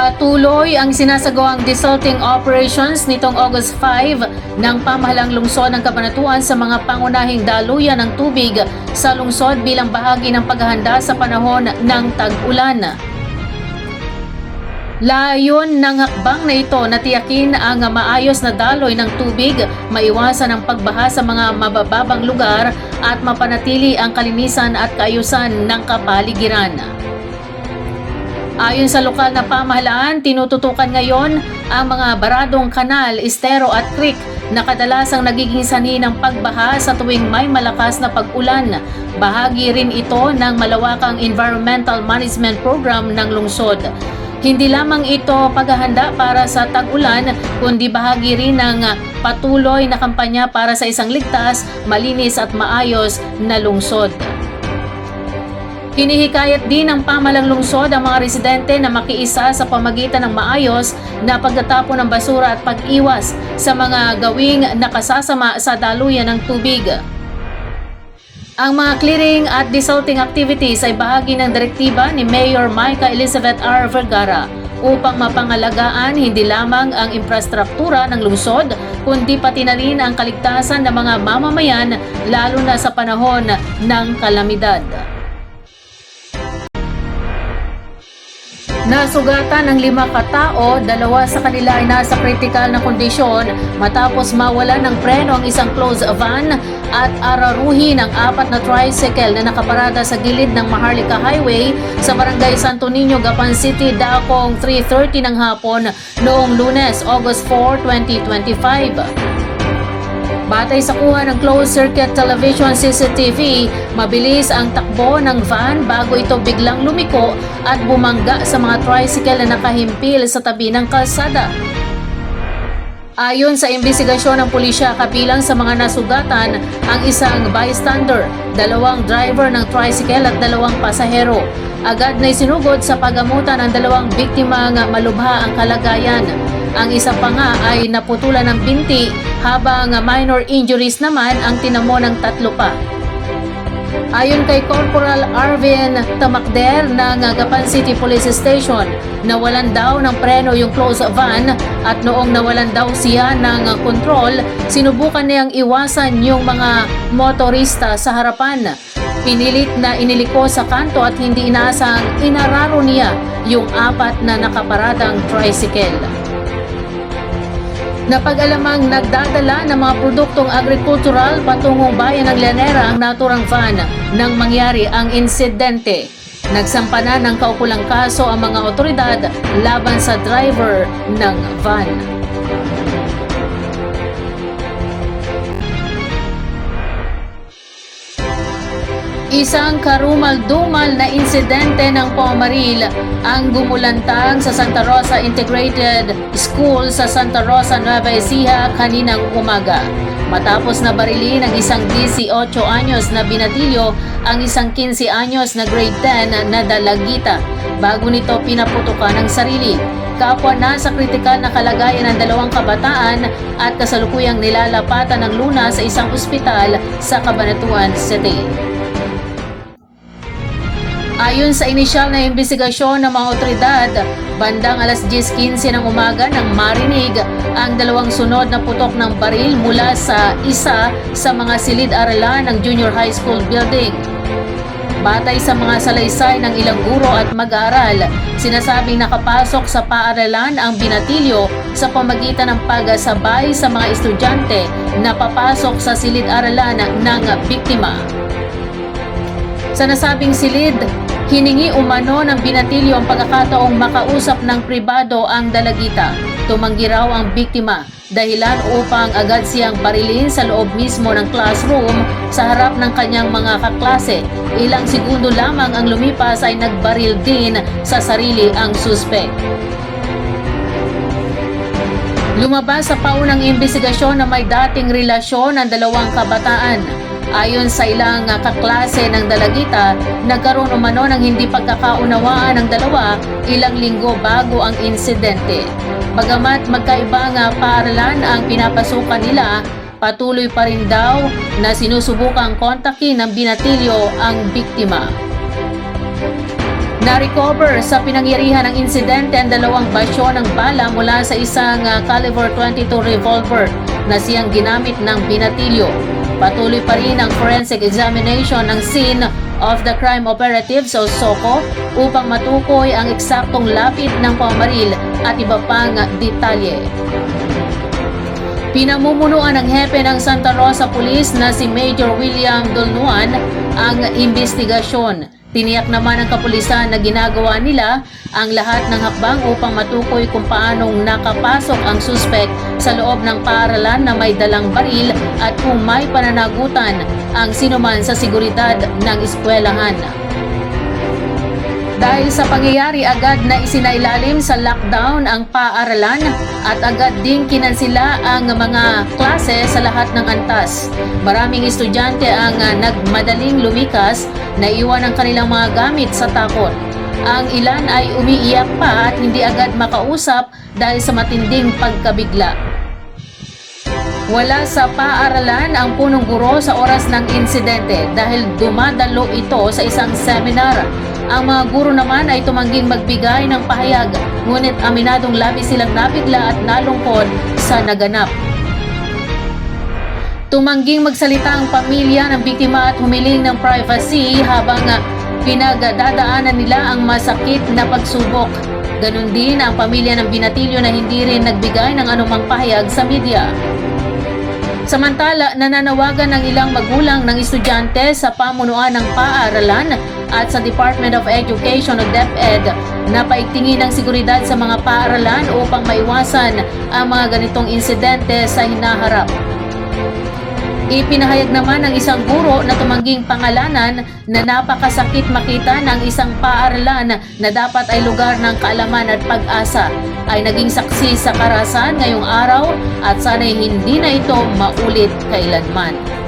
Patuloy ang sinasagawang desalting operations nitong August 5 ng pamahalang lungsod ng Kabanatuan sa mga pangunahing daluyan ng tubig sa lungsod bilang bahagi ng paghahanda sa panahon ng tag-ulan. Layon ng hakbang na ito na tiyakin ang maayos na daloy ng tubig, maiwasan ang pagbaha sa mga mabababang lugar at mapanatili ang kalinisan at kaayusan ng kapaligiran. Ayon sa lokal na pamahalaan, tinututukan ngayon ang mga baradong kanal, estero at creek na kadalasang nagiging sanhi ng pagbaha sa tuwing may malakas na pag-ulan. Bahagi rin ito ng malawakang environmental management program ng lungsod. Hindi lamang ito paghahanda para sa tag-ulan, kundi bahagi rin ng patuloy na kampanya para sa isang ligtas, malinis at maayos na lungsod. Hinihikayat din ng pamalang lungsod ang mga residente na makiisa sa pamagitan ng maayos na pagtatapon ng basura at pag-iwas sa mga gawing nakasasama sa daluyan ng tubig. Ang mga clearing at desalting activities ay bahagi ng direktiba ni Mayor Micah Elizabeth R. Vergara upang mapangalagaan hindi lamang ang infrastruktura ng lungsod kundi pati na rin ang kaligtasan ng mga mamamayan lalo na sa panahon ng kalamidad. Nasugatan ng lima katao, dalawa sa kanila ay nasa kritikal na kondisyon matapos mawalan ng preno ang isang closed van at araruhin ang apat na tricycle na nakaparada sa gilid ng Maharlika Highway sa Barangay Santo Niño, Gapan City, Dakong 3.30 ng hapon noong lunes, August 4, 2025. Batay sa kuha ng closed circuit television CCTV, mabilis ang takbo ng van bago ito biglang lumiko at bumangga sa mga tricycle na nakahimpil sa tabi ng kalsada. Ayon sa imbestigasyon ng pulisya, kabilang sa mga nasugatan ang isang bystander, dalawang driver ng tricycle at dalawang pasahero. Agad na isinugod sa pagamutan ng dalawang biktima nga malubha ang kalagayan. Ang isa pa nga ay naputulan ng binti habang minor injuries naman ang tinamo ng tatlo pa. Ayon kay Corporal Arvin Tamakder ng Gapan City Police Station, nawalan daw ng preno yung closed van at noong nawalan daw siya ng kontrol, sinubukan niyang iwasan yung mga motorista sa harapan. Pinilit na iniliko sa kanto at hindi inaasang inararo niya yung apat na nakaparadang tricycle. Napag-alamang nagdadala ng mga produktong agrikultural patungong bayan ng Llanera ang naturang van nang mangyari ang insidente. Nagsampa na ng kaukulang kaso ang mga otoridad laban sa driver ng van. Isang karumal-dumal na insidente ng pamaril ang gumulantang sa Santa Rosa Integrated School sa Santa Rosa, Nueva Ecija kaninang umaga. Matapos na barilin ng isang 18 anyos na binatilyo ang isang 15 anyos na grade 10 na dalagita bago nito pinaputukan ng sarili. Kapwa na sa kritikal na kalagayan ng dalawang kabataan at kasalukuyang nilalapatan ng luna sa isang ospital sa Cabanatuan City. Ayon sa inisyal na investigasyon ng mga otoridad, bandang alas 10.15 ng umaga nang marinig ang dalawang sunod na putok ng baril mula sa isa sa mga silid-aralan ng junior high school building. Batay sa mga salaysay ng ilang guro at mag-aaral, sinasabing nakapasok sa paaralan ang binatilyo sa pamagitan ng pagsabay sa mga estudyante na papasok sa silid-aralan ng biktima. Sa nasabing silid, hiningi umano ng binatilyo ang pagkakataong makausap ng pribado ang dalagita. Tumanggi raw ang biktima dahilan upang agad siyang barilin sa loob mismo ng classroom sa harap ng kanyang mga kaklase. Ilang segundo lamang ang lumipas ay nagbaril din sa sarili ang suspect. Lumabas sa paunang investigasyon na may dating relasyon ng dalawang kabataan. Ayon sa ilang uh, kaklase ng dalagita, nagkaroon umano ng hindi pagkakaunawaan ng dalawa ilang linggo bago ang insidente. Bagamat magkaibang paaralan ang pinapasukan nila, patuloy pa rin daw na sinusubukang kontakin ng binatilyo ang biktima. Na-recover sa pinangyarihan ng insidente ang dalawang basyo ng bala mula sa isang ah, caliber 22 revolver na siyang ginamit ng binatilyo. Patuloy pa rin ang forensic examination ng scene of the crime operatives o SOCO upang matukoy ang eksaktong lapit ng pamaril at iba pang detalye. Pinamumunuan ng hepe ng Santa Rosa Police na si Major William Dolnuan ang investigasyon. Tiniyak naman ng kapulisan na ginagawa nila ang lahat ng hakbang upang matukoy kung paanong nakapasok ang suspect sa loob ng paaralan na may dalang baril at kung may pananagutan ang sinuman sa seguridad ng eskwelahan. Dahil sa pangyayari agad na isinailalim sa lockdown ang paaralan at agad ding kinansila ang mga klase sa lahat ng antas. Maraming estudyante ang ah, nagmadaling lumikas na iwan ang kanilang mga gamit sa takot. Ang ilan ay umiiyak pa at hindi agad makausap dahil sa matinding pagkabigla. Wala sa paaralan ang punong guro sa oras ng insidente dahil dumadalo ito sa isang seminar. Ang mga guro naman ay tumangging magbigay ng pahayag, ngunit aminadong labis silang nabigla at nalungkot sa naganap. Tumangging magsalita ang pamilya ng biktima at humiling ng privacy habang pinagdadaanan nila ang masakit na pagsubok. Ganon din ang pamilya ng binatilyo na hindi rin nagbigay ng anumang pahayag sa media. Samantala, nananawagan ng ilang magulang ng estudyante sa pamunuan ng paaralan at sa Department of Education o DepEd na paigtingin ang seguridad sa mga paaralan upang maiwasan ang mga ganitong insidente sa hinaharap. Ipinahayag naman ng isang guro na tumangging pangalanan na napakasakit makita ng isang paaralan na dapat ay lugar ng kaalaman at pag-asa ay naging saksi sa karasan ngayong araw at sana'y hindi na ito maulit kailanman.